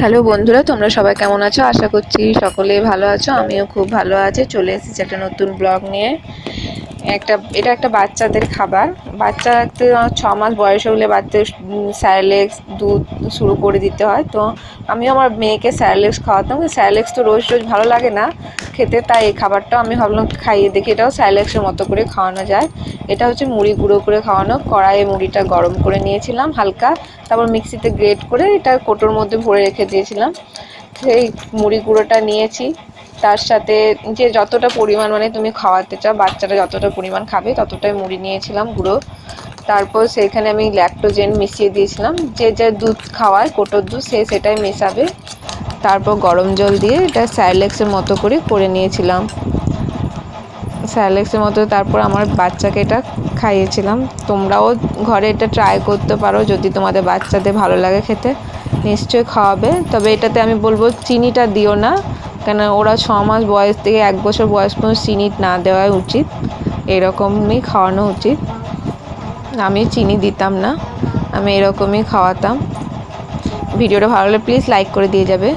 Hello বন্ধুরা, তোমরা সবাই কেমন আছো? আশা করছি সকলে ভালো আছো, আমিও খুব ভালো আছি। চলে এসেছি একটা নতুন ব্লগ নিয়ে। একটা, এটা একটা বাচ্চাদের খাবার। বাচ্চা একটা ছ মাস বয়স হলে বাচ্চা স্যারেলেক্স দুধ শুরু করে দিতে হয়। তো আমি আমার মেয়েকে স্যারেলেক্স খাওয়াতাম। স্যারেলেক্স তো রোজ রোজ ভালো লাগে না খেতে, তাই এই খাবারটাও আমি ভাবলাম খাইয়ে দেখি। এটাও স্যারেলেক্সের মতো করে খাওয়ানো যায়। এটা হচ্ছে মুড়ি গুঁড়ো করে খাওয়ানো। কড়াইয়ে মুড়িটা গরম করে নিয়েছিলাম হালকা। তারপর মিক্সিতে গ্রেট করে এটা কোটোর মধ্যে ভরে রেখে দিয়েছিলাম। সেই মুড়ি গুঁড়োটা নিয়েছি। তার সাথে যে যতটা পরিমাণ মানে তুমি খাওয়াতে চাও, বাচ্চারা যতটা পরিমাণ খাবে ততটাই মুড়ি নিয়েছিলাম গুঁড়ো। তারপর সেখানে আমি ল্যাক্টোজেন মিশিয়ে দিয়েছিলাম। যে যে দুধ খাওয়ায়, কোটোর দুধ, সে সেটাই মেশাবে। তারপর গরম জল দিয়ে এটা স্যারলেক্সের মতো করে করে নিয়েছিলাম। স্যারলেক্সের মতো তারপর আমার বাচ্চাকে এটা খাইয়েছিলাম। তোমরাও ঘরে এটা ট্রাই করতে পারো যদি তোমাদের বাচ্চাদের ভালো লাগে খেতে। নিশ্চয়ই খাওয়াবে। তবে এটাতে আমি বলব, চিনিটা দিও না। কেন ওরা ছ মাস বয়স থেকে এক বছর বয়স পর্যন্ত চিনি না দেওয়াই উচিত। এরকমই খাওয়ানো উচিত। আমি চিনি দিতাম না। আমি এরকমই খাওয়াতাম। ভিডিওটা ভালো লাগলে প্লিজ লাইক করে দিয়ে যাবে।